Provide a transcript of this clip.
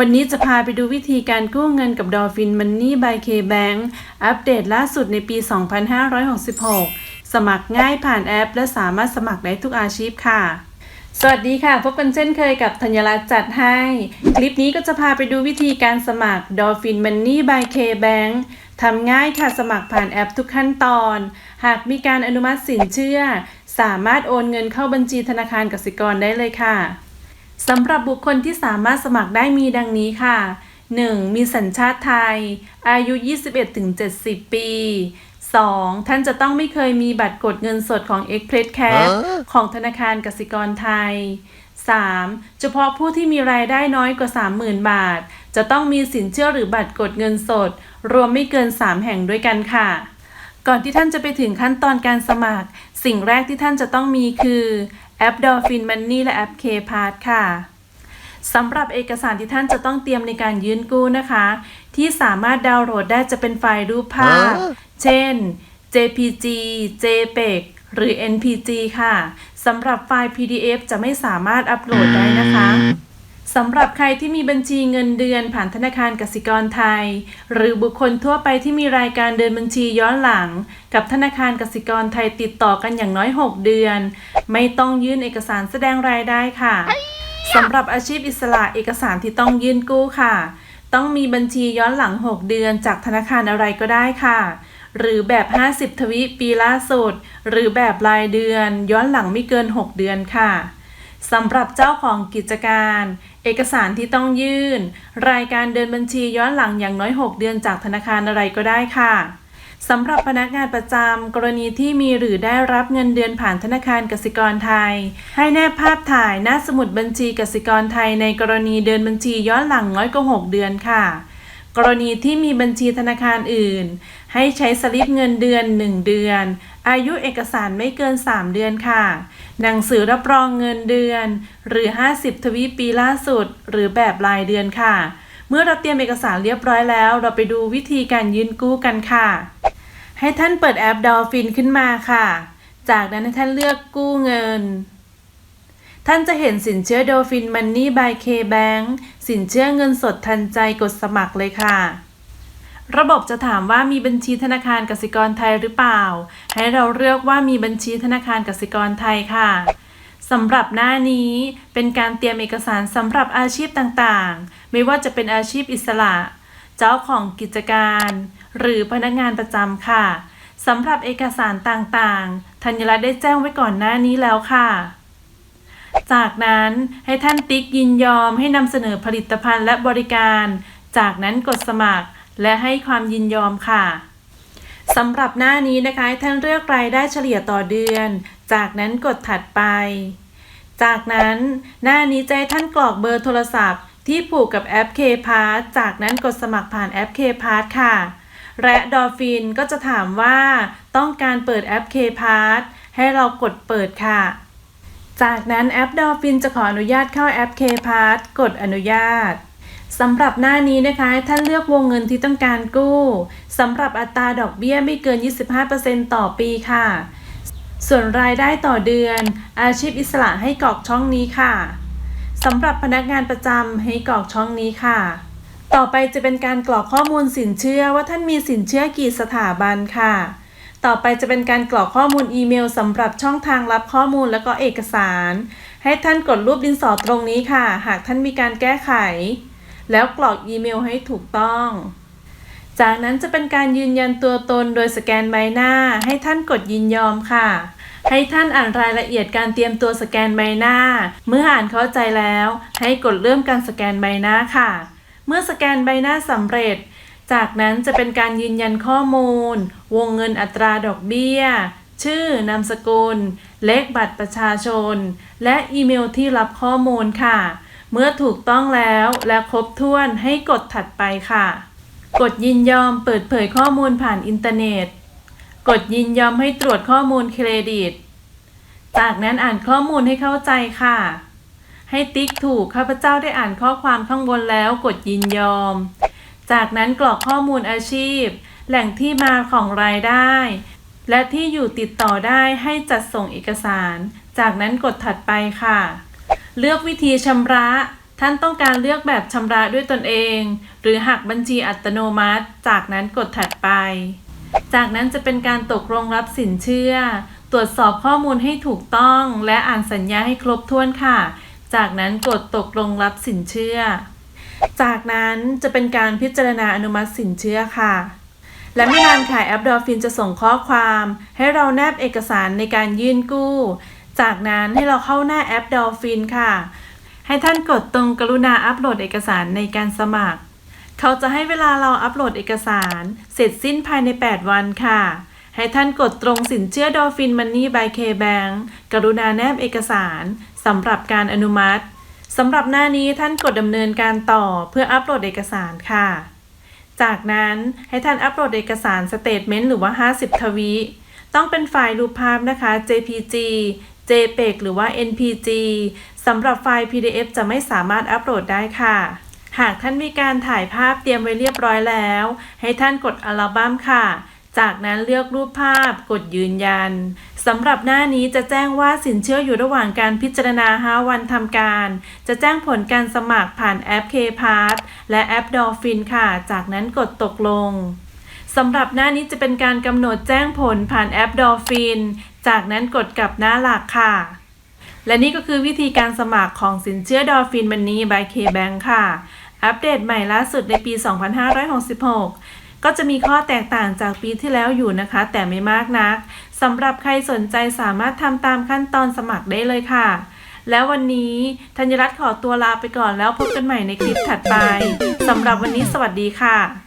วันนี้จะพาไปดูวิธีการกู้เงินกับ Dolphin Money by KBank อัปเดตล่าสุดในปี 2566 สมัครง่ายผ่านแอป และสามารถสมัครได้ทุกอาชีพค่ะ สวัสดีค่ะ พบกันเช่นเคยกับธัญรัตน์จัดให้ คลิปนี้ก็จะพาไปดูวิธีการสมัคร Dolphin Money by KBank ทำง่ายค่ะสมัครผ่านแอปทุกขั้นตอน หากมีการอนุมัติสินเชื่อ สามารถโอนเงินเข้าบัญชีธนาคารกสิกรได้เลยค่ะ สำหรับบุคคลที่สามารถสมัครได้มีดังนี้ค่ะ 1. มีสัญชาติไทย อายุ 21-70 ปี 2. ท่านจะต้องไม่เคยมีบัตรกดเงินสดของ Express Cash ของธนาคารกสิกรไทย 3. เฉพาะผู้ที่มีรายได้น้อยกว่า 30,000 บาท จะต้องมีสินเชื่อหรือบัตรกดเงินสด รวมไม่เกิน 3 แห่งด้วยกันค่ะ ก่อนที่ท่านจะไปถึงขั้นตอนการสมัคร สิ่งแรกที่ท่านจะต้องมีคือ แอป Dolphin Money และแอป Kpass ค่ะสำหรับเอกสารที่ท่านจะต้องเตรียมในการยื่นกู้นะคะ ที่สามารถดาวน์โหลดได้จะเป็นไฟล์รูปภาพ เช่น JPG JPEG หรือ NPG ค่ะสำหรับไฟล์ PDF จะไม่สามารถอัปโหลดได้นะคะ สำหรับใครที่มีบัญชีเงินเดือนผ่านธนาคารกสิกรไทย หรือบุคคลทั่วไปที่มีรายการเดินบัญชีย้อนหลัง กับธนาคารกสิกรไทยติดต่อกันอย่างน้อย 6 เดือน ไม่ต้องยื่นเอกสารแสดงรายได้ค่ะสำหรับอาชีพอิสระเอกสารที่ต้องยื่นกู้ค่ะ ต้องมีบัญชีย้อนหลัง 6 เดือนจากธนาคารอะไรก็ได้ค่ะ หรือแบบ 50 ทวิปีล่าสุด หรือแบบรายเดือน ย้อนหลังไม่เกิน 6 เดือนค่ะ สำหรับเจ้าของกิจการ เอกสารที่ต้องยื่น รายการเดินบัญชีย้อนหลังอย่างน้อย 6 เดือนจากธนาคารอะไรก็ได้ค่ะสำหรับพนักงานประจำกรณีที่มีหรือได้รับเงินเดือนผ่านธนาคารกสิกรไทย ให้แนบภาพถ่ายหน้าสมุดบัญชีกสิกรไทย ในกรณีเดินบัญชีย้อนหลังน้อยกว่า6เดือนค่ะ กรณีที่มีบัญชีธนาคารอื่น ให้ใช้สลิปเงินเดือน 1 เดือน อายุเอกสารไม่เกิน 3 เดือนค่ะ หนังสือรับรองเงินเดือน หรือ 50 ทวีปีล่าสุด หรือแบบรายเดือนค่ะ เมื่อเราเตรียมเอกสารเรียบร้อยแล้ว เราไปดูวิธีการยืนกู้กันค่ะ ให้ท่านเปิดแอป Dolphin ขึ้นมาค่ะ จากนั้นให้ท่านเลือกกู้เงิน ท่านจะเห็นสินเชื่อ Dolphin Money by KBank สินเชื่อเงินสดทันใจกดสมัครเลยค่ะ ระบบจะถามว่ามีบัญชีธนาคารกสิกรไทยหรือเปล่า ให้เราเลือกว่ามีบัญชีธนาคารกสิกรไทยค่ะสำหรับหน้านี้เป็นการเตรียมเอกสารสำหรับอาชีพต่างๆ ไม่ว่าจะเป็นอาชีพอิสระ เจ้าของกิจการ หรือพนักงานประจำค่ะสำหรับเอกสารต่างๆ ธัญรัตน์ได้แจ้งไว้ก่อนหน้านี้แล้วค่ะ จากนั้นให้ท่านติ๊กยินยอมให้นำเสนอผลิตภัณฑ์และบริการ จากนั้นกดสมัคร และให้ความยินยอมค่ะสำหรับหน้านี้นะคะท่านเลือกรายได้เฉลี่ยต่อเดือน จากนั้นกดถัดไป จากนั้นหน้านี้จะให้ท่านกรอกเบอร์โทรศัพท์ ที่ผูกกับแอป Kpass จากนั้นกดสมัครผ่านแอป Kpass ค่ะ และดอฟินก็จะถามว่าต้องการเปิดแอป Kpass ให้เรากดเปิดค่ะ จากนั้นแอปดอฟฟินจะขออนุญาตเข้าแอป Kpass กดอนุญาต สำหรับหน้านี้นะคะ ท่านเลือกวงเงินที่ต้องการกู้สำหรับอัตราดอกเบี้ยไม่เกิน 25%ต่อปีค่ะ ส่วนรายได้ต่อเดือน อาชีพอิสระให้กรอกช่องนี้ค่ะสำหรับพนักงานประจำให้กรอกช่องนี้ค่ะ ต่อไปจะเป็นการกรอกข้อมูลสินเชื่อว่าท่านมีสินเชื่อกี่สถาบันค่ะ ต่อไปจะเป็นการกรอกข้อมูลอีเมลสำหรับช่องทางรับข้อมูลและก็เอกสาร ให้ท่านกดรูปดินสอตรงนี้ค่ะ หากท่านมีการแก้ไข แล้วกรอกอีเมลให้ถูกต้อง จากนั้นจะเป็นการยืนยันตัวตนโดยสแกนใบหน้า ให้ท่านกดยินยอมค่ะ ให้ท่านอ่านรายละเอียดการเตรียมตัวสแกนใบหน้า เมื่ออ่านเข้าใจแล้ว ให้กดเริ่มการสแกนใบหน้าค่ะ เมื่อสแกนใบหน้าสำเร็จ จากนั้นจะเป็นการยืนยันข้อมูล วงเงินอัตราดอกเบี้ยชื่อนามสกุล เลขบัตรประชาชน และอีเมลที่รับข้อมูลค่ะ เมื่อถูกต้องแล้วและครบถ้วนให้กดถัดไปค่ะ กดยินยอมเปิดเผยข้อมูลผ่านอินเทอร์เน็ต กดยินยอมให้ตรวจข้อมูลเครดิต จากนั้นอ่านข้อมูลให้เข้าใจค่ะ ให้ติ๊กถูกข้าพเจ้าได้อ่านข้อความข้างบนแล้วกดยินยอม จากนั้นกรอกข้อมูลอาชีพ แหล่งที่มาของรายได้ และที่อยู่ติดต่อได้ให้จัดส่งเอกสาร จากนั้นกดถัดไปค่ะ เลือกวิธีชำระ ท่านต้องการเลือกแบบชำระด้วยตนเอง หรือหักบัญชีอัตโนมัติ จากนั้นกดถัดไป จากนั้นจะเป็นการตกลงรับสินเชื่อ ตรวจสอบข้อมูลให้ถูกต้อง และอ่านสัญญาให้ครบถ้วนค่ะ จากนั้นกดตกลงรับสินเชื่อ จากนั้นจะเป็นการพิจารณาอนุมัติสินเชื่อค่ะและไม่นานค่ะแอปดอฟินจะส่งข้อความ ให้เราแนบเอกสารในการยื่นกู้ จากนั้นให้เราเข้าหน้าแอปดอฟินค่ะ ให้ท่านกดตรงกรุณาอัปโหลดเอกสารในการสมัคร เขาจะให้เวลาเราอัปโหลดเอกสาร เสร็จสิ้นภายใน 8 วันค่ะ ให้ท่านกดตรงสินเชื่อดอฟินมันนี่บายเคแบงกรุณาแนบเอกสารสำหรับการอนุมัติสำหรับหน้านี้ท่านกดดำเนินการต่อเพื่ออัปโหลดเอกสารค่ะ จากนั้นให้ท่านอัปโหลดเอกสารสเตทเมนต์หรือว่า 50 ทวี ต้องเป็นไฟล์รูปภาพนะคะ JPG JPEG หรือว่า NPG สำหรับไฟล์ PDF จะไม่สามารถอัปโหลดได้ค่ะ หากท่านมีการถ่ายภาพเตรียมไว้เรียบร้อยแล้ว ให้ท่านกดอัลบั้มค่ะ จากนั้นเลือกรูปภาพ กดยืนยันสำหรับหน้านี้จะแจ้งว่าสินเชื่ออยู่ระหว่างการพิจารณา 5 วันทำการ จะแจ้งผลการสมัครผ่านแอป K-Pass และแอป Dolphin ค่ะ จากนั้นกดตกลงสำหรับหน้านี้จะเป็นการกำหนดแจ้งผลผ่านแอป Dolphin จากนั้นกดกลับหน้าหลักค่ะ และนี่ก็คือวิธีการสมัครของสินเชื่อ Dolphin Money by K-Bank ค่ะ อัปเดตใหม่ล่าสุดในปี 2566 ก็จะมีข้อแตกต่างจากปีที่แล้วอยู่นะคะ แต่ไม่มากนักสำหรับใครสนใจสามารถทำตามขั้นตอนสมัครได้เลยค่ะ แล้ววันนี้ธัญรัตน์ขอตัวลาไปก่อนแล้วพบกันใหม่ในคลิปถัดไปสำหรับวันนี้สวัสดีค่ะ